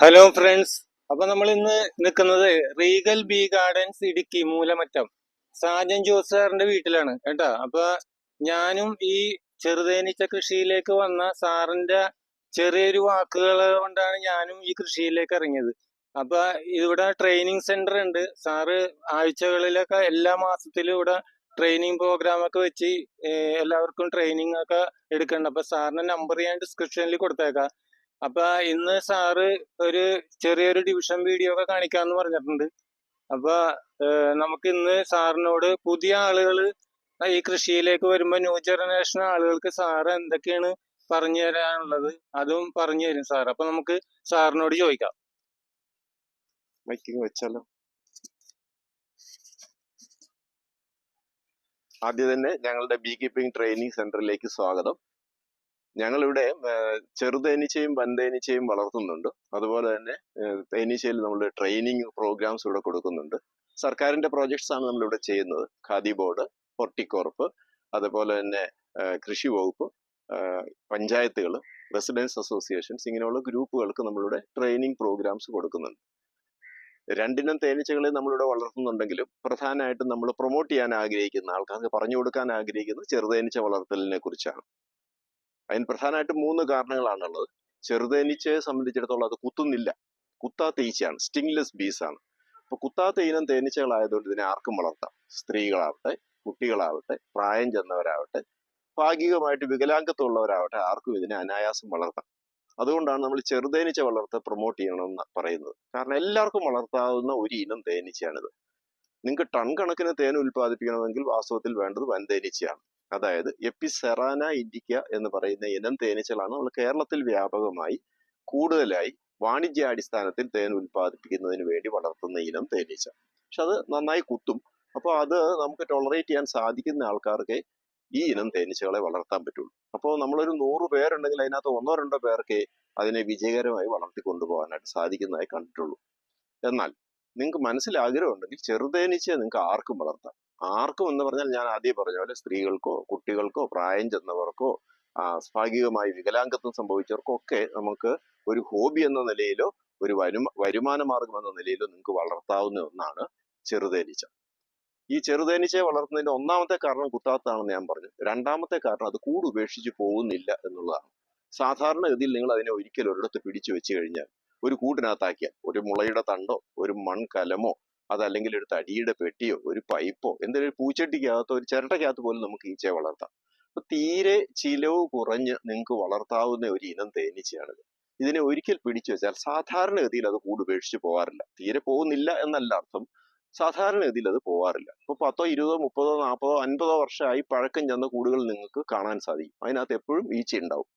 Hello friends. അപ്പൊ നമ്മൾ ഇന്ന് നിൽക്കുന്നത് Regal Bee Gardens Idukki Moolamattam. Sajan Jose സാറിന്റെ വീട്ടിലാണ് കേട്ടോ. അപ്പൊ ഞാനും ഈ ചെറുതേനീച്ച കൃഷിയിലേക്ക് വന്ന സാറിന്റെ ചെറിയൊരു വാക്കുകൾ കൊണ്ടാണ് ഞാനും ഈ കൃഷിയിലേക്ക് ഇറങ്ങിയത്. അപ്പൊ ഇവിടെ ട്രെയിനിങ് സെന്റർ ഉണ്ട്. സാറ് ആഴ്ചകളിലൊക്കെ എല്ലാ മാസത്തിലും ഇവിടെ ട്രെയിനിങ് പ്രോഗ്രാം ഒക്കെ വെച്ച് എല്ലാവർക്കും ട്രെയിനിങ് ഒക്കെ എടുക്കുന്നുണ്ട് അപ്പൊ സാറിന്റെ നമ്പർ ഞാൻ ഡിസ്ക്രിപ്ഷനിൽ കൊടുത്തേക്കാം. അപ്പൊ ഇന്ന് സാറ് ഒരു ചെറിയൊരു ഡിവിഷൻ വീഡിയോ ഒക്കെ കാണിക്കാന്ന് പറഞ്ഞിട്ടുണ്ട്. അപ്പൊ നമുക്ക് ഇന്ന് സാറിനോട് പുതിയ ആളുകൾ ഈ കൃഷിയിലേക്ക് വരുമ്പോ ന്യൂ ജനറേഷൻ ആളുകൾക്ക് സാറ് എന്തൊക്കെയാണ് പറഞ്ഞു തരാനുള്ളത് അതും പറഞ്ഞു തരും സാർ അപ്പൊ നമുക്ക് സാറിനോട് ചോദിക്കാം. മൈക്കിങ് വെച്ചാലോ ആദ്യം തന്നെ ഞങ്ങളുടെ ബീ കീപ്പിംഗ് ട്രെയിനിങ് സെന്ററിലേക്ക് സ്വാഗതം. ഞങ്ങളിവിടെ ചെറുതേനീച്ചയും വൻതേനീച്ചയും വളർത്തുന്നുണ്ട്. അതുപോലെ തന്നെ തേനീച്ചയിൽ നമ്മൾ ട്രെയിനിങ് പ്രോഗ്രാംസ് ഇവിടെ കൊടുക്കുന്നുണ്ട്. സർക്കാരിന്റെ പ്രോജക്ട്സ് ആണ് നമ്മളിവിടെ ചെയ്യുന്നത്. ഖാദി ബോർഡ് ഹോർട്ടിക്കോർപ്പ് അതുപോലെ തന്നെ കൃഷി വകുപ്പ് പഞ്ചായത്തുകൾ റെസിഡൻസ് അസോസിയേഷൻസ് ഇങ്ങനെയുള്ള ഗ്രൂപ്പുകൾക്ക് നമ്മളിവിടെ ട്രെയിനിങ് പ്രോഗ്രാംസ് കൊടുക്കുന്നുണ്ട്. രണ്ടിനം തേനീച്ചകളെ നമ്മളിവിടെ വളർത്തുന്നുണ്ടെങ്കിലും പ്രധാനമായിട്ടും നമ്മൾ പ്രൊമോട്ട് ചെയ്യാൻ ആഗ്രഹിക്കുന്ന ആൾക്കാർക്ക് പറഞ്ഞു കൊടുക്കാൻ ആഗ്രഹിക്കുന്നത് ചെറുതേനീച്ച വളർത്തലിനെ കുറിച്ചാണ്. അതിന് പ്രധാനമായിട്ടും മൂന്ന് കാരണങ്ങളാണുള്ളത്. ചെറുതേനീച്ചയെ സംബന്ധിച്ചിടത്തോളം അത് കുത്തുന്നില്ല. കുത്താത്ത ഈച്ചയാണ് സ്റ്റിംഗ്ലെസ് ബീസ് ആണ്. അപ്പൊ കുത്താത്ത ഇനം തേനീച്ചകളായതുകൊണ്ട് ഇതിനെ ആർക്കും വളർത്താം. സ്ത്രീകളാവട്ടെ കുട്ടികളാവട്ടെ പ്രായം ചെന്നവരാവട്ടെ ഭാഗികമായിട്ട് വികലാംഗത്തുള്ളവരാവട്ടെ ആർക്കും ഇതിനെ അനായാസം വളർത്താം. അതുകൊണ്ടാണ് നമ്മൾ ചെറുതേനീച്ച വളർത്ത പ്രൊമോട്ട് ചെയ്യണമെന്ന് പറയുന്നത്. കാരണം എല്ലാവർക്കും വളർത്താവുന്ന ഒരു ഇനം തേനീച്ചയാണിത്. നിങ്ങൾക്ക് ടൺ കണക്കിന് തേൻ ഉൽപ്പാദിപ്പിക്കണമെങ്കിൽ വാസ്തവത്തിൽ വേണ്ടത് വൻതേനീച്ചയാണ്. അതായത് എപ്പിസെറാന ഇൻഡിക്ക എന്ന് പറയുന്ന ഇനം തേനീച്ചകളാണ് നമ്മൾ കേരളത്തിൽ വ്യാപകമായി കൂടുതലായി വാണിജ്യാടിസ്ഥാനത്തിൽ തേൻ ഉൽപ്പാദിപ്പിക്കുന്നതിന് വേണ്ടി വളർത്തുന്ന ഇനം തേനീച്ച. പക്ഷെ അത് നന്നായി കുത്തും. അപ്പോൾ അത് നമുക്ക് ടോളറേറ്റ് ചെയ്യാൻ സാധിക്കുന്ന ആൾക്കാർക്ക് ഈ ഇനം തേനീച്ചകളെ വളർത്താൻ പറ്റുള്ളൂ. അപ്പോൾ നമ്മളൊരു നൂറ് പേരുണ്ടെങ്കിൽ അതിനകത്ത് ഒന്നോ രണ്ടോ പേർക്ക് അതിനെ വിജയകരമായി വളർത്തി കൊണ്ടുപോകാനായിട്ട് സാധിക്കുന്നതായി കണ്ടിട്ടുള്ളൂ. എന്നാൽ നിങ്ങൾക്ക് മനസ്സിൽ ആഗ്രഹമുണ്ടെങ്കിൽ ചെറുതേനീച്ചയെ നിങ്ങൾക്ക് ആർക്കും വളർത്താം. ആർക്കും എന്ന് പറഞ്ഞാൽ ഞാൻ ആദ്യം പറഞ്ഞ പോലെ സ്ത്രീകൾക്കോ കുട്ടികൾക്കോ പ്രായം ചെന്നവർക്കോ ആ, ഭാഗികമായി വികലാംഗത്വം സംഭവിച്ചവർക്കോ ഒക്കെ നമുക്ക് ഒരു ഹോബി എന്ന നിലയിലോ ഒരു വരുമ വരുമാന മാർഗം എന്ന നിലയിലോ നിങ്ങൾക്ക് വളർത്താവുന്ന ഒന്നാണ് ചെറുതേനീച്ച. ഈ ചെറുതേനീച്ചയെ വളർത്തുന്നതിന്റെ ഒന്നാമത്തെ കാരണം കുത്താത്തതാണെന്ന് ഞാൻ പറഞ്ഞു. രണ്ടാമത്തെ കാരണം അത് കൂട് ഉപേക്ഷിച്ച് പോകുന്നില്ല എന്നുള്ളതാണ്. സാധാരണഗതിയിൽ നിങ്ങൾ അതിനെ ഒരിക്കലും ഒരിടത്ത് പിടിച്ചു വെച്ച് കഴിഞ്ഞാൽ ഒരു കൂടിനകത്താക്കിയാൽ ഒരു മുളയുടെ തണ്ടോ ഒരു മൺകലമോ അതല്ലെങ്കിൽ ഒരു തടിയുടെ പെട്ടിയോ ഒരു പൈപ്പോ എന്തെങ്കിലും പൂച്ചട്ടിക്കകത്തോ ഒരു ചിരട്ടയ്ക്കകത്ത് പോലും നമുക്ക് ഈച്ചയെ വളർത്താം. അപ്പൊ തീരെ ചിലവ് കുറഞ്ഞ് നിങ്ങൾക്ക് വളർത്താവുന്ന ഒരു ഇനം തേനീച്ചയാണിത്. ഇതിനെ ഒരിക്കൽ പിടിച്ചു വെച്ചാൽ സാധാരണഗതിയിൽ അത് കൂട് ഉപേക്ഷിച്ച് പോകാറില്ല. തീരെ പോകുന്നില്ല എന്നല്ല അർത്ഥം. സാധാരണഗതിയിൽ അത് പോകാറില്ല. ഇപ്പൊ പത്തോ ഇരുപതോ മുപ്പതോ നാൽപ്പതോ അൻപതോ വർഷമായി പഴക്കം ചെന്ന കൂടുകൾ നിങ്ങൾക്ക് കാണാൻ സാധിക്കും. അതിനകത്ത് എപ്പോഴും ഈച്ച ഉണ്ടാവും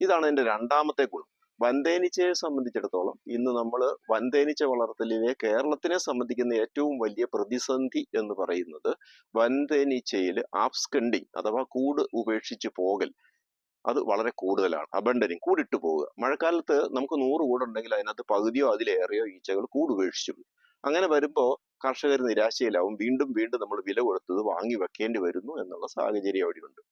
ഇതാണ് അതിന്റെ രണ്ടാമത്തെ ഗുണം. വൻതേനീച്ചയെ സംബന്ധിച്ചിടത്തോളം ഇന്ന് നമ്മൾ വൻതേനീച്ച വളർത്തലിലെ കേരളത്തിനെ സംബന്ധിക്കുന്ന ഏറ്റവും വലിയ പ്രതിസന്ധി എന്ന് പറയുന്നത് വൻതേനീച്ചയിൽ ആപ്സ്കണ്ടിങ് അഥവാ കൂട് ഉപേക്ഷിച്ച് പോകൽ. അത് വളരെ കൂടുതലാണ്. അബണ്ടനിങ് കൂടിട്ട് പോവുക. മഴക്കാലത്ത് നമുക്ക് നൂറ് കൂടുണ്ടെങ്കിൽ അതിനകത്ത് പകുതിയോ അതിലേറെയോ ഈച്ചകൾ കൂട് ഉപേക്ഷിച്ചു പോകും. അങ്ങനെ വരുമ്പോൾ കർഷകർ നിരാശയിലാവും. വീണ്ടും വീണ്ടും നമ്മൾ വില കൊടുത്തത് വാങ്ങി വെക്കേണ്ടി വരുന്നു എന്നുള്ള സാഹചര്യം അവിടെയുണ്ട്.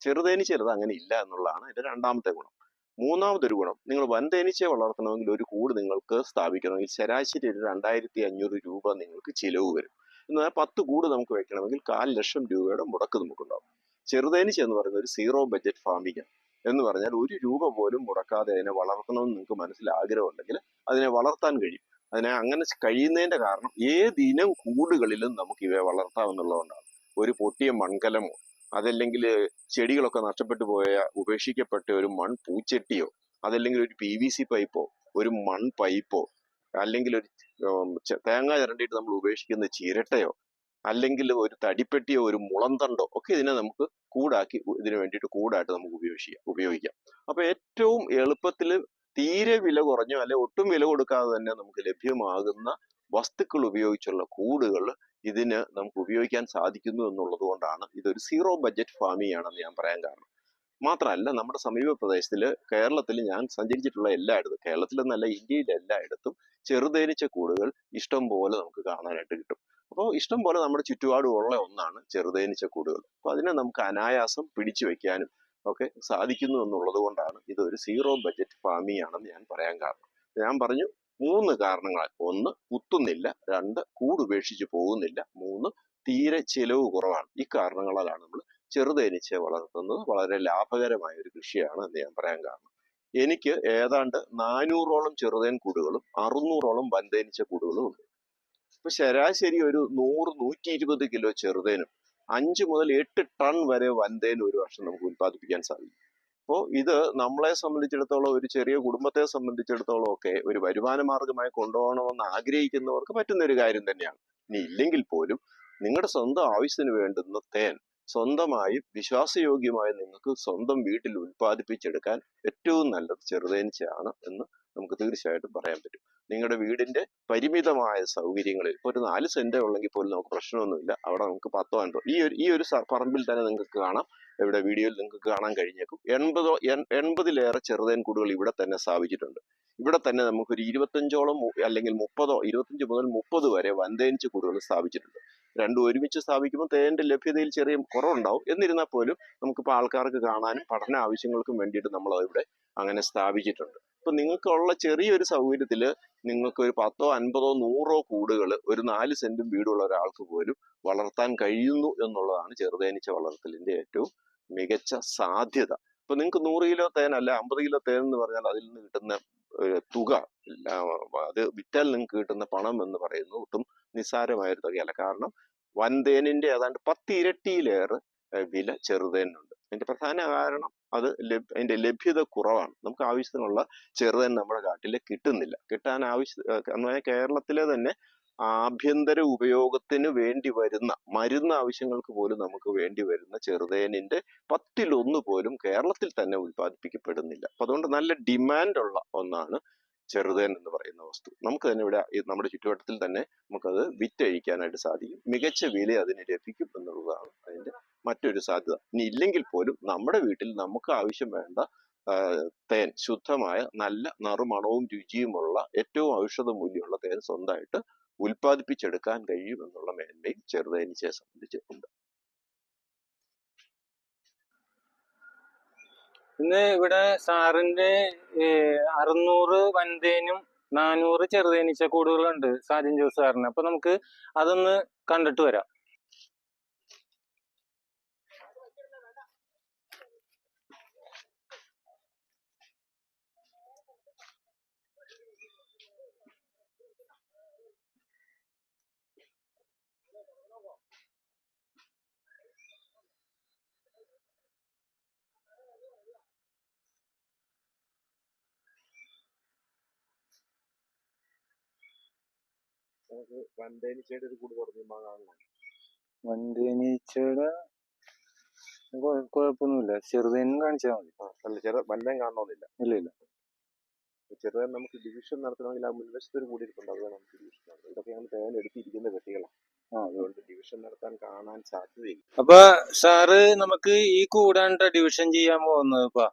ചെറുതേനീച്ചയിൽ അങ്ങനെ ഇല്ല എന്നുള്ളതാണ് അതിന്റെ രണ്ടാമത്തെ ഗുണം. മൂന്നാമതൊരു ഗുണം. നിങ്ങൾ വൻതേനീച്ചയെ വളർത്തണമെങ്കിൽ ഒരു കൂട് നിങ്ങൾക്ക് സ്ഥാപിക്കണമെങ്കിൽ ശരാശരി ഒരു രണ്ടായിരത്തി അഞ്ഞൂറ് രൂപ നിങ്ങൾക്ക് ചിലവ് വരും. എന്നാൽ പത്ത് കൂട് നമുക്ക് വെക്കണമെങ്കിൽ കാൽ ലക്ഷം രൂപയുടെ മുടക്ക് നമുക്കുണ്ടാവും. ചെറുതേനീച്ച എന്ന് പറയുന്ന ഒരു സീറോ ബഡ്ജറ്റ് ഫാമിംഗ് എന്ന് പറഞ്ഞാൽ ഒരു രൂപ പോലും മുടക്കാതെ അതിനെ വളർത്തണമെന്ന് നിങ്ങൾക്ക് മനസ്സിൽ ആഗ്രഹമുണ്ടെങ്കിൽ അതിനെ വളർത്താൻ കഴിയും. അതിനെ അങ്ങനെ കഴിയുന്നതിന്റെ കാരണം ഏതിനം കൂടുകളിലും നമുക്ക് ഇവയെ വളർത്താമെന്നുള്ളതുകൊണ്ടാണ് ഒരു പൊട്ടിയ മൺകലമോ അതല്ലെങ്കിൽ ചെടികളൊക്കെ നഷ്ടപ്പെട്ടു പോയ ഉപേക്ഷിക്കപ്പെട്ട ഒരു മൺ പൂച്ചട്ടിയോ അതല്ലെങ്കിൽ ഒരു പി വി സി പൈപ്പോ ഒരു മൺ പൈപ്പോ അല്ലെങ്കിൽ ഒരു തേങ്ങ ചിരണ്ടിയിട്ട് നമ്മൾ ഉപേക്ഷിക്കുന്ന ചിരട്ടയോ അല്ലെങ്കിൽ ഒരു തടിപ്പെട്ടിയോ ഒരു മുളന്തണ്ടോ ഒക്കെ ഇതിനെ നമുക്ക് കൂടാക്കി ഇതിനു വേണ്ടിയിട്ട് കൂടായിട്ട് നമുക്ക് ഉപയോഗിക്കാം ഉപയോഗിക്കാം. അപ്പൊ ഏറ്റവും എളുപ്പത്തിൽ തീരെ വില കുറഞ്ഞോ അല്ലെ ഒട്ടും വില കൊടുക്കാതെ തന്നെ നമുക്ക് ലഭ്യമാകുന്ന വസ്തുക്കൾ ഉപയോഗിച്ചുള്ള കൂടുകൾ ഇതിന് നമുക്ക് ഉപയോഗിക്കാൻ സാധിക്കുന്നു എന്നുള്ളത് കൊണ്ടാണ് ഇതൊരു സീറോ ബഡ്ജറ്റ് ഫാമിംഗ് ആണെന്ന് ഞാൻ പറയാൻ കാരണം. മാത്രമല്ല നമ്മുടെ സമീപ പ്രദേശത്തിൽ കേരളത്തിൽ ഞാൻ സഞ്ചരിച്ചിട്ടുള്ള എല്ലായിടത്തും കേരളത്തിലെന്നല്ല ഇന്ത്യയിൽ എല്ലായിടത്തും ചെറുതേനീച്ച കൂടുകൾ ഇഷ്ടം പോലെ നമുക്ക് കാണാനായിട്ട് കിട്ടും. അപ്പോൾ ഇഷ്ടം പോലെ നമ്മുടെ ചുറ്റുപാടും ഉള്ള ഒന്നാണ് ചെറുതേനീച്ച കൂടുകൾ. അപ്പോൾ അതിനെ നമുക്ക് അനായാസം പിടിച്ചു വെക്കാനും ഒക്കെ സാധിക്കുന്നു എന്നുള്ളത് കൊണ്ടാണ് ഇതൊരു സീറോ ബഡ്ജറ്റ് ഫാമിംഗ് ആണെന്ന് ഞാൻ പറയാൻ കാരണം. ഞാൻ പറഞ്ഞു മൂന്ന് കാരണങ്ങളാൽ ഒന്ന് കുത്തുന്നില്ല. രണ്ട് കൂട് ഉപേക്ഷിച്ച് പോകുന്നില്ല. മൂന്ന് തീരെ ചിലവ് കുറവാണ്. ഈ കാരണങ്ങളാലാണ് നമ്മൾ ചെറുതേനീച്ചയെ വളർത്തുന്നത്. വളരെ ലാഭകരമായ ഒരു കൃഷിയാണ് എന്ന് ഞാൻ പറയാൻ കാരണം. എനിക്ക് ഏതാണ്ട് നാനൂറോളം ചെറുതേൻ കൂടുകളും അറുന്നൂറോളം വൻതേനീച്ച കൂടുകളും ഉണ്ട്. ഇപ്പൊ ശരാശരി ഒരു നൂറ് നൂറ്റി ഇരുപത് കിലോ ചെറുതേനും അഞ്ച് മുതൽ എട്ട് ടൺ വരെ വൻതേനും ഒരു വർഷം നമുക്ക് ഉത്പാദിപ്പിക്കാൻ സാധിക്കും. അപ്പോൾ ഇത് നമ്മളെ സംബന്ധിച്ചിടത്തോളം ഒരു ചെറിയ കുടുംബത്തെ സംബന്ധിച്ചിടത്തോളം ഒക്കെ ഒരു വരുമാന മാർഗമായി കൊണ്ടുപോകണമെന്ന് ആഗ്രഹിക്കുന്നവർക്ക് പറ്റുന്ന ഒരു കാര്യം തന്നെയാണ്. ഇനി ഇല്ലെങ്കിൽ പോലും നിങ്ങളുടെ സ്വന്തം ആവശ്യത്തിന് വേണ്ടുന്ന തേൻ സ്വന്തമായി വിശ്വാസയോഗ്യമായി നിങ്ങൾക്ക് സ്വന്തം വീട്ടിൽ ഉൽപ്പാദിപ്പിച്ചെടുക്കാൻ ഏറ്റവും നല്ലത് ചെറുതേനീച്ചയാണ് എന്ന് നമുക്ക് തീർച്ചയായിട്ടും പറയാൻ പറ്റും. നിങ്ങളുടെ വീടിന്റെ പരിമിതമായ സൗകര്യങ്ങളിൽ ഇപ്പോൾ ഒരു നാല് സെന്റ് ഉള്ളെങ്കിൽ പോലും നമുക്ക് പ്രശ്നമൊന്നുമില്ല. അവിടെ നമുക്ക് പത്തോ അൻപതോ ഈ ഒരു ഈ ഒരു പറമ്പിൽ തന്നെ നിങ്ങൾക്ക് കാണാം. ഇവിടെ വീഡിയോയിൽ നിങ്ങൾക്ക് കാണാൻ കഴിഞ്ഞേക്കും. എൺപതോ എൺ- എൺപതിലേറെ ചെറുതേൻ കൂടുകൾ ഇവിടെ തന്നെ സ്ഥാപിച്ചിട്ടുണ്ട്. ഇവിടെ തന്നെ നമുക്കൊരു ഇരുപത്തഞ്ചോളം അല്ലെങ്കിൽ മുപ്പതോ ഇരുപത്തഞ്ച് മുതൽ മുപ്പത് വരെ വൻതേനീച്ച കൂടുകൾ സ്ഥാപിച്ചിട്ടുണ്ട്. രണ്ടും ഒരുമിച്ച് സ്ഥാപിക്കുമ്പോൾ തേനിന്റെ ലഭ്യതയിൽ ചെറിയ കുറവുണ്ടാവും. എന്നിരുന്നാൽ പോലും നമുക്കിപ്പോൾ ആൾക്കാർക്ക് കാണാനും പഠന ആവശ്യങ്ങൾക്കും വേണ്ടിയിട്ട് നമ്മൾ ഇവിടെ അങ്ങനെ സ്ഥാപിച്ചിട്ടുണ്ട്. ഇപ്പൊ നിങ്ങൾക്കുള്ള ചെറിയൊരു സൗകര്യത്തിൽ നിങ്ങൾക്ക് ഒരു പത്തോ അൻപതോ നൂറോ കൂടുകൾ ഒരു നാല് സെന്റും വീടുള്ള ഒരാൾക്ക് പോലും വളർത്താൻ കഴിയുന്നു എന്നുള്ളതാണ് ചെറുതേനീച്ച വളർത്തലിന്റെ ഏറ്റവും മികച്ച സാധ്യത. ഇപ്പൊ നിങ്ങൾക്ക് നൂറ് കിലോ തേൻ അല്ല അമ്പത് കിലോ തേൻ എന്ന് പറഞ്ഞാൽ അതിൽ നിന്ന് കിട്ടുന്ന തുക അത് വിറ്റാൽ നിങ്ങൾക്ക് കിട്ടുന്ന പണം എന്ന് പറയുന്നത് ഒട്ടും നിസ്സാരമായ ഒരു തുകയല്ല കാരണം വൻതേനിന്റെ ഏതാണ്ട് പത്ത് ഇരട്ടിയിലേറെ വില ചെറുതേനുണ്ട് അതിന്റെ പ്രധാന കാരണം അത് ലഭ്യ അതിന്റെ ലഭ്യത കുറവാണ്. നമുക്ക് ആവശ്യത്തിനുള്ള ചെറുതേൻ നമ്മുടെ കാട്ടിൽ കിട്ടുന്നില്ല. കിട്ടാൻ ആവശ്യ എന്ന് പറഞ്ഞാൽ കേരളത്തിലെ തന്നെ ആഭ്യന്തര ഉപയോഗത്തിന് വേണ്ടി വരുന്ന മരുന്ന് ആവശ്യങ്ങൾക്ക് പോലും നമുക്ക് വേണ്ടി വരുന്ന ചെറുതേനിന്റെ പത്തിലൊന്ന് പോലും കേരളത്തിൽ തന്നെ ഉൽപ്പാദിപ്പിക്കപ്പെടുന്നില്ല. അപ്പൊ അതുകൊണ്ട് നല്ല ഡിമാൻഡ് ഉള്ള ഒന്നാണ് ചെറുതേൻ എന്ന് പറയുന്ന വസ്തു. നമുക്ക് തന്നെ ഇവിടെ നമ്മുടെ ചുറ്റുവട്ടത്തിൽ തന്നെ നമുക്കത് വിറ്റഴിക്കാനായിട്ട് സാധിക്കും. മികച്ച വില അതിന് ലഭിക്കും എന്നുള്ളതാണ് അതിന്റെ മറ്റൊരു സാധ്യത. ഇനി ഇല്ലെങ്കിൽ പോലും നമ്മുടെ വീട്ടിൽ നമുക്ക് ആവശ്യം വേണ്ട തേൻ ശുദ്ധമായ നല്ല നറുമണവും രുചിയുമുള്ള ഏറ്റവും ഔഷധ മൂല്യമുള്ള തേൻ സ്വന്തമായിട്ട് ഉൽപ്പാദിപ്പിച്ചെടുക്കാൻ കഴിയും എന്നുള്ള മേന്മയും ചെറുതേനീച്ചയെ സംബന്ധിച്ച് ഉണ്ട്. ഇന്ന് ഇവിടെ സാറിന്റെ അറുന്നൂറ് വൻതേനും നാനൂറ് ചെറുതേനീച്ച കൂടുകളുണ്ട് സാജൻ ജോസ് സാറിന്. അപ്പൊ നമുക്ക് അതൊന്ന് കണ്ടിട്ട് വരാം. നമുക്ക് ഒരു കൂട് കുഴപ്പമൊന്നുമില്ല. ചെറുതേനും കാണിച്ചാൽ മതി. അല്ല ചെറു വൻതേൻ കാണണമെന്നില്ല ഇല്ല ഇല്ല. ചെറുതായി നമുക്ക് ഡിവിഷൻ നടത്തണമെങ്കിൽ ആ മുൻവശത്ത് ഒരു കൂടി ഇരിപ്പുണ്ട്. അത് നമുക്ക് ഡിവിഷൻ നടത്താം. ഞങ്ങൾ തേൻ എടുത്തിരിക്കുന്ന അതുകൊണ്ട് ഡിവിഷൻ നടത്താൻ കാണാൻ സാധ്യതയില്ല. അപ്പൊ സാറ് നമുക്ക് ഈ കൂടാണ്ട ഡിവിഷൻ ചെയ്യാൻ പോകുന്നത് ഇപ്പൊ.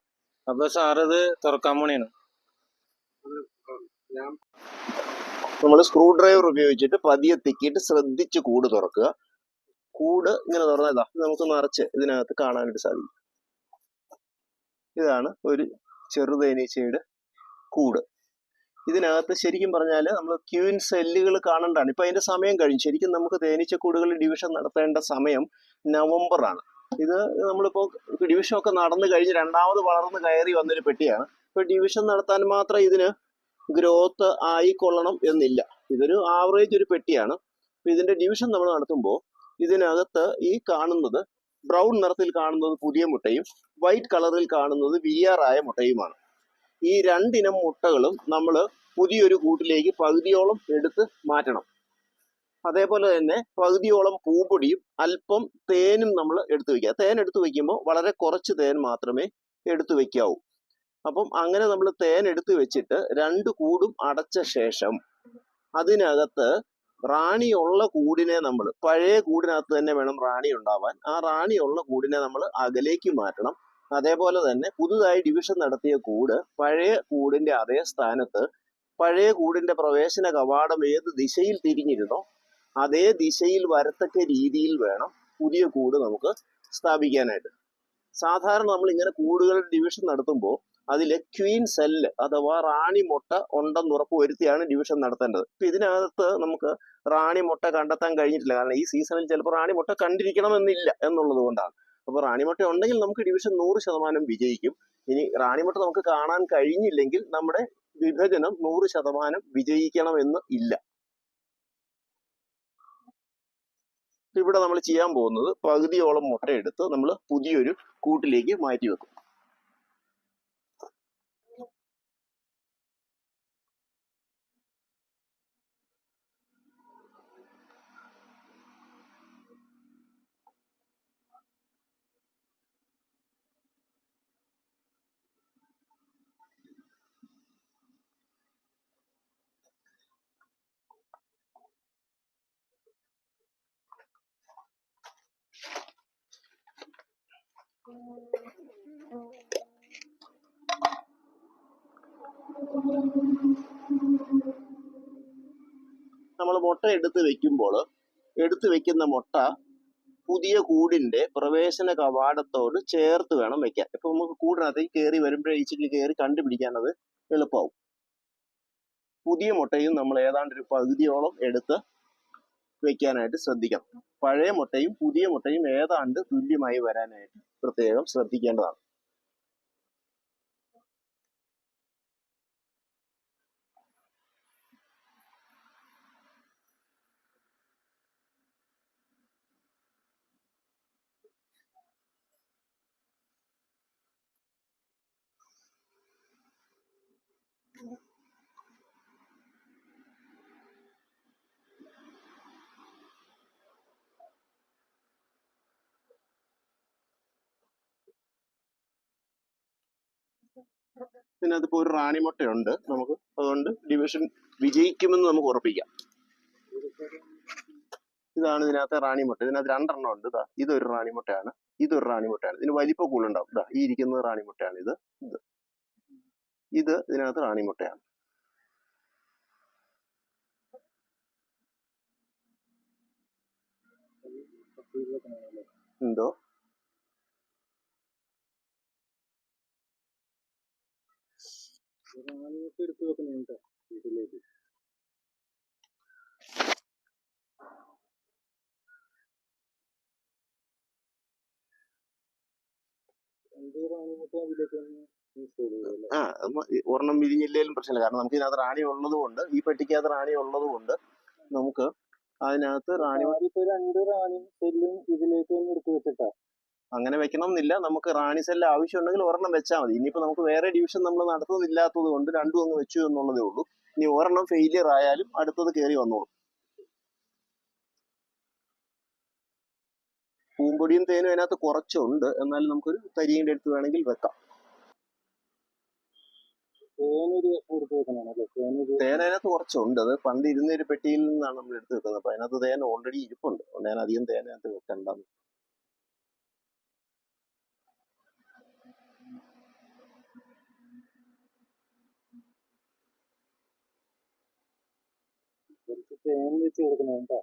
അപ്പൊ സാറത് തുറക്കാൻ തുറക്കാൻ പോണേണ് നമ്മൾ സ്ക്രൂ ഡ്രൈവർ ഉപയോഗിച്ചിട്ട് പതിയെ തിക്കിയിട്ട് ശ്രദ്ധിച്ച് കൂട് തുറക്കുക. കൂട് ഇങ്ങനെ തുറന്നതാ നമുക്ക് നിറച്ച് ഇതിനകത്ത് കാണാനായിട്ട് സാധിക്കും. ഇതാണ് ഒരു ചെറുതേനീച്ചയുടെ കൂട്. ഇതിനകത്ത് ശരിക്കും പറഞ്ഞാൽ നമ്മൾ ക്യൂൻ സെല്ലുകൾ കാണേണ്ടതാണ് ഇപ്പം അതിന്റെ സമയം കഴിഞ്ഞു. ശരിക്കും നമുക്ക് തേനീച്ച കൂടുകളിൽ ഡിവിഷൻ നടത്തേണ്ട സമയം നവംബറാണ്. ഇത് നമ്മളിപ്പോൾ ഡിവിഷൻ ഒക്കെ നടന്നു കഴിഞ്ഞ് രണ്ടാമത് വളർന്ന് കയറി വന്നൊരു പെട്ടിയാണ്. ഇപ്പോൾ ഡിവിഷൻ നടത്താൻ മാത്രം ഇതിന് ഗ്രോത്ത് ആയിക്കൊള്ളണം എന്നില്ല. ഇതൊരു ആവറേജ് ഒരു പെട്ടിയാണ്. ഇതിന്റെ ഡിവിഷൻ നമ്മൾ നടത്തുമ്പോൾ ഇതിനകത്ത് ഈ കാണുന്നത് ബ്രൗൺ നിറത്തിൽ കാണുന്നത് പുതിയ മുട്ടയും വൈറ്റ് കളറിൽ കാണുന്നത് വിരിയാറായ മുട്ടയുമാണ്. ഈ രണ്ടിനം മുട്ടകളും നമ്മൾ പുതിയൊരു കൂട്ടിലേക്ക് പകുതിയോളം എടുത്ത് മാറ്റണം. അതേപോലെ തന്നെ പകുതിയോളം പൂപ്പൊടിയും അല്പം തേനും നമ്മൾ എടുത്തു വയ്ക്കുക. തേൻ എടുത്തു വയ്ക്കുമ്പോൾ വളരെ കുറച്ച് തേൻ മാത്രമേ എടുത്തു വെക്കാവൂ അപ്പം അങ്ങനെ നമ്മൾ തേൻ എടുത്തു വെച്ചിട്ട് രണ്ട് കൂടും അടച്ച ശേഷം അതിനകത്ത് റാണിയുള്ള കൂടിനെ നമ്മൾ പഴയ കൂടിനകത്ത് തന്നെ വേണം റാണി ഉണ്ടാവാൻ. ആ റാണിയുള്ള കൂടിനെ നമ്മൾ അകലേക്ക് മാറ്റണം. അതേപോലെ തന്നെ പുതുതായി ഡിവിഷൻ നടത്തിയ കൂട് പഴയ കൂടിന്റെ അതേ സ്ഥാനത്ത് പഴയ കൂടിന്റെ പ്രവേശന കവാടം ഏത് ദിശയിൽ തിരിഞ്ഞിരുന്നോ അതേ ദിശയിൽ വരത്തക്ക രീതിയിൽ വേണം പുതിയ കൂട് നമുക്ക് സ്ഥാപിക്കാനായിട്ട്. സാധാരണ നമ്മൾ ഇങ്ങനെ കൂടുകളുടെ ഡിവിഷൻ നടത്തുമ്പോൾ അതിൽ ക്വീൻ സെല്ല് അഥവാ റാണി മുട്ട ഉണ്ടെന്ന് ഉറപ്പ് വരുത്തിയാണ് ഡിവിഷൻ നടത്തേണ്ടത്. ഇപ്പൊ ഇതിനകത്ത് നമുക്ക് റാണി മുട്ട കണ്ടെത്താൻ കഴിഞ്ഞിട്ടില്ല. കാരണം ഈ സീസണിൽ ചിലപ്പോൾ റാണി മുട്ട കണ്ടിരിക്കണമെന്നില്ല എന്നുള്ളത് കൊണ്ടാണ്. റാണി മുട്ട ഉണ്ടെങ്കിൽ നമുക്ക് ഡിവിഷൻ നൂറ് ശതമാനം വിജയിക്കും. ഇനി റാണി മുട്ട നമുക്ക് കാണാൻ കഴിഞ്ഞില്ലെങ്കിൽ നമ്മുടെ വിഭജനം നൂറ് ശതമാനം വിജയിക്കണമെന്ന് ഇല്ല. ഇവിടെ നമ്മൾ ചെയ്യാൻ പോകുന്നത് പകുതിയോളം മുട്ട എടുത്ത് നമ്മൾ പുതിയൊരു കൂട്ടിലേക്ക് മാറ്റി വെക്കും. നമ്മൾ മുട്ട എടുത്ത് വെക്കുമ്പോൾ എടുത്തു വെക്കുന്ന മുട്ട പുതിയ കൂടിന്റെ പ്രവേശന കവാടത്തോട് ചേർത്ത് വേണം വെക്കാൻ. ഇപ്പൊ നമുക്ക് കൂടിനകത്തേക്ക് കയറി വരുമ്പോഴേ ഈച്ചയ്ക്ക് കയറി കണ്ടുപിടിക്കാൻ അത് എളുപ്പമാവും. പുതിയ മുട്ടയും നമ്മൾ ഏതാണ്ട് ഒരു പകുതിയോളം എടുത്ത് വെക്കാനായിട്ട് ശ്രദ്ധിക്കണം. പഴയ മുട്ടയും പുതിയ മുട്ടയും ഏതാണ്ട് തുല്യമായി വരാനായിട്ട് പ്രത്യേകം ശ്രദ്ധിക്കേണ്ടതാണ്. ഇതിനകത്തിപ്പോ ഒരു റാണി മുട്ടയുണ്ട് നമുക്ക്. അതുകൊണ്ട് ഡിവിഷൻ വിജയിക്കുമെന്ന് നമുക്ക് ഉറപ്പിക്കാം. ഇതാണ് ഇതിനകത്തെ റാണി മുട്ട. ഇതിനകത്ത് രണ്ടെണ്ണം ഉണ്ട് ഇതാ ഇതൊരു റാണി മുട്ടയാണ്. ഇതൊരു റാണി മുട്ടയാണ്. ഇതിന് വലിപ്പം കൂടുതലുണ്ടാവും. ഇതാ ഈ ഇരിക്കുന്നത് റാണി മുട്ടയാണ് ഇത്. ഇത്. ഇത് ഇതിനകത്ത് റാണി മുട്ടയാണ്. എന്തോ? എടുത്ത് വെക്കുന്നുണ്ട് ഇതിലേക്ക് ആ ഒരെണ്ണം വിരിഞ്ഞില്ലേലും പ്രശ്നമില്ല. കാരണം നമുക്ക് ഇതിനകത്ത് റാണി ഉള്ളത് കൊണ്ട് ഈ പെട്ടിക്കകത്ത് റാണി ഉള്ളത് കൊണ്ട് നമുക്ക് അതിനകത്ത് റാണി രണ്ട് റാണി സെല്ലും ഇതിലേക്ക് തന്നെ എടുത്ത് വെച്ചിട്ടാ. അങ്ങനെ വെക്കണം എന്നില്ല നമുക്ക് റാണി സെല്ല് ആവശ്യമുണ്ടെങ്കിൽ ഒരെണ്ണം വെച്ചാൽ മതി. ഇനിയിപ്പോ നമുക്ക് വേറെ ഡിവിഷൻ നമ്മൾ നടത്തുന്നില്ലാത്തത് കൊണ്ട് രണ്ടും അങ്ങ് വെച്ചു എന്നുള്ളതേ ഉള്ളൂ. ഇനി ഒരെണ്ണം ഫെയിലിയർ ആയാലും അടുത്തത് കയറി വന്നോളും. പൂമ്പൊടിയും തേനും അതിനകത്ത് കുറച്ചുണ്ട്. എന്നാലും നമുക്കൊരു തരിയുടെ അടുത്ത് വേണമെങ്കിൽ വെക്കാം. തേൻ അതിനകത്ത് കുറച്ചുണ്ട്. അത് പണ്ട് ഇരുന്നൊരു പെട്ടിയിൽ നിന്നാണ് നമ്മൾ എടുത്ത് വെക്കുന്നത്. അപ്പൊ അതിനകത്ത് തേൻ ഓൾറെഡി ഇരിപ്പുണ്ട്. അതുകൊണ്ട് ഞാൻ അധികം തേൻ അതിനകത്ത് വെക്കണ്ടെന്ന് കുറച്ച് തേൻ വെച്ച് കൊടുക്കണം കേട്ടോ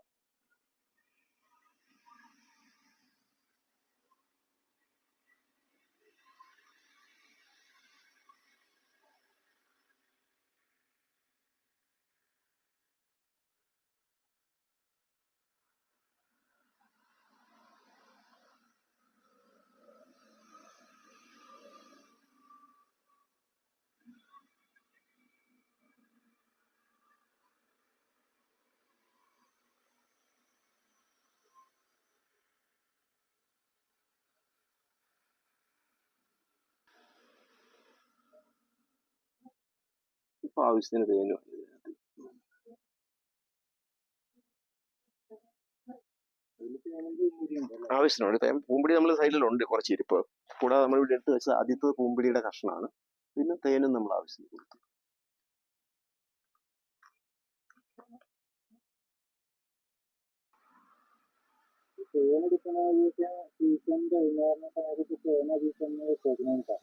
ഇപ്പൊ ആവശ്യത്തിന് തേനും ഇതിനകത്ത് ആവശ്യത്തിനുണ്ട്. തേൻ പൂമ്പിടി നമ്മൾ സൈഡിലുണ്ട്. കുറച്ച് ഇരിപ്പ്. കൂടാതെ നമ്മൾ ഇവിടെ എടുത്ത് വെച്ച ആദ്യത്തെ പൂമ്പിടിയുടെ കഷ്ണമാണ് പിന്നെ തേനും നമ്മൾ ആവശ്യത്തിന് കൊടുത്തു.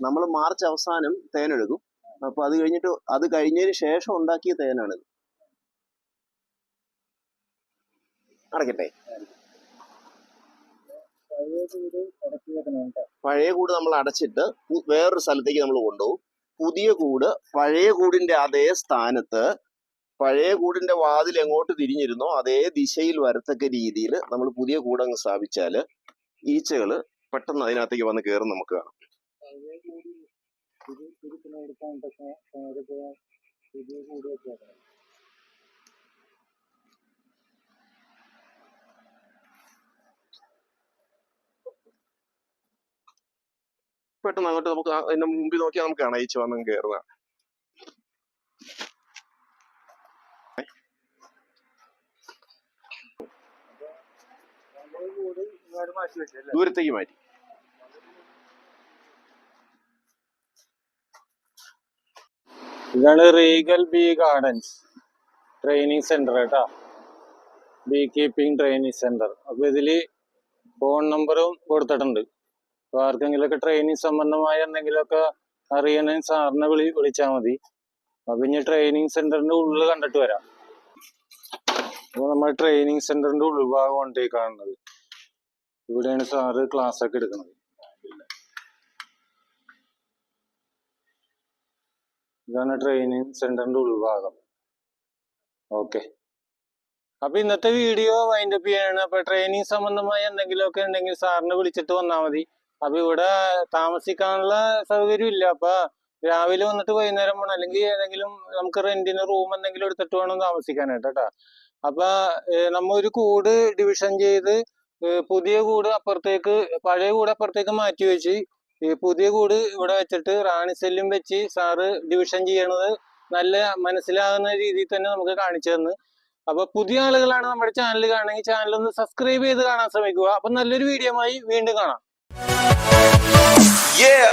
നമ്മൾ മാർച്ച് അവസാനം തേൻ എടുക്കും അപ്പൊ അത് കഴിഞ്ഞിട്ട് അത് കഴിഞ്ഞതിന് ശേഷം ഉണ്ടാക്കിയ തേനാണിത്. അടക്കട്ടെ. പഴയ കൂട് നമ്മൾ അടച്ചിട്ട് വേറൊരു സ്ഥലത്തേക്ക് നമ്മൾ കൊണ്ടുപോകും. പുതിയ കൂട് പഴയ കൂടിന്റെ അതേ സ്ഥാനത്ത് പഴയ കൂടിന്റെ വാതിൽ എങ്ങോട്ട് തിരിഞ്ഞിരുന്നോ അതേ ദിശയിൽ വരത്തക്ക രീതിയിൽ നമ്മൾ പുതിയ കൂടങ്ങ് സ്ഥാപിച്ചാൽ ഈച്ചകൾ പെട്ടെന്ന് അതിനകത്തേക്ക് വന്ന് കയറും നമുക്ക് കാണാം. പെട്ടെന്ന് അങ്ങോട്ട് നമുക്ക് അതിന്റെ മുമ്പിൽ നോക്കിയാൽ നമുക്ക് കാണാം ഈ വന്ന് കയറുക ദൂരത്തേക്ക് മാറ്റി. ഇതാണ് Regal Bee Gardens training centre കേട്ടാ ബീ കീപ്പിംഗ് ട്രെയിനിങ് സെന്റർ അപ്പൊ ഇതിൽ ഫോൺ നമ്പറും കൊടുത്തിട്ടുണ്ട്. അപ്പൊ ആർക്കെങ്കിലുമൊക്കെ ട്രെയിനിങ് സംബന്ധമായ എന്തെങ്കിലുമൊക്കെ അറിയണമെങ്കിൽ സാറിനെ വിളി വിളിച്ചാൽ മതി. അപ്പൊ ഇനി ട്രെയിനിങ് സെന്ററിന്റെ ഉള്ളിൽ കണ്ടിട്ട് വരാം. അപ്പൊ നമ്മൾ ട്രെയിനിങ് സെന്ററിന്റെ ഉൾഭാഗമാണ് ഈ കാണുന്നത് ഇവിടെയാണ് സാറ് ക്ലാസ് ഒക്കെ എടുക്കുന്നത്. ഇതാണ് ട്രെയിനിങ് സെന്ററിന്റെ ഉൾഭാഗം. ഓക്കെ അപ്പൊ ഇന്നത്തെ വീഡിയോ വൈൻഡ് അപ്പ് ചെയ്യാണ്. അപ്പൊ ട്രെയിനിങ് സംബന്ധമായ എന്തെങ്കിലുമൊക്കെ ഉണ്ടെങ്കിൽ സാറിനെ വിളിച്ചിട്ട് വന്നാൽ മതി. അപ്പൊ ഇവിടെ താമസിക്കാനുള്ള സൗകര്യം ഇല്ല. അപ്പൊ രാവിലെ വന്നിട്ട് വൈകുന്നേരം വേണം അല്ലെങ്കിൽ ഏതെങ്കിലും നമുക്ക് റെന്റിന് റൂം എന്തെങ്കിലും എടുത്തിട്ട് വേണം താമസിക്കാനായിട്ട് കേട്ടോ അപ്പൊ നമ്മ ഒരു കൂട് ഡിവിഷൻ ചെയ്ത് പുതിയ കൂട് അപ്പുറത്തേക്ക് പഴയ കൂട് അപ്പുറത്തേക്ക് മാറ്റി വെച്ച് ഈ പുതിയ കൂട് ഇവിടെ വെച്ചിട്ട് റാണി സെല്ലും വെച്ച് സാറ് ഡിവിഷൻ ചെയ്യണത് നല്ല മനസ്സിലാകുന്ന രീതിയിൽ തന്നെ നമുക്ക് കാണിച്ചു തന്നു. അപ്പൊ പുതിയ ആളുകളാണ് നമ്മുടെ ചാനൽ കാണണമെങ്കിൽ ചാനൽ ഒന്ന് സബ്സ്ക്രൈബ് ചെയ്ത് കാണാൻ ശ്രമിക്കുക. അപ്പൊ നല്ലൊരു വീഡിയോ ആയി വീണ്ടും കാണാം. Yeah.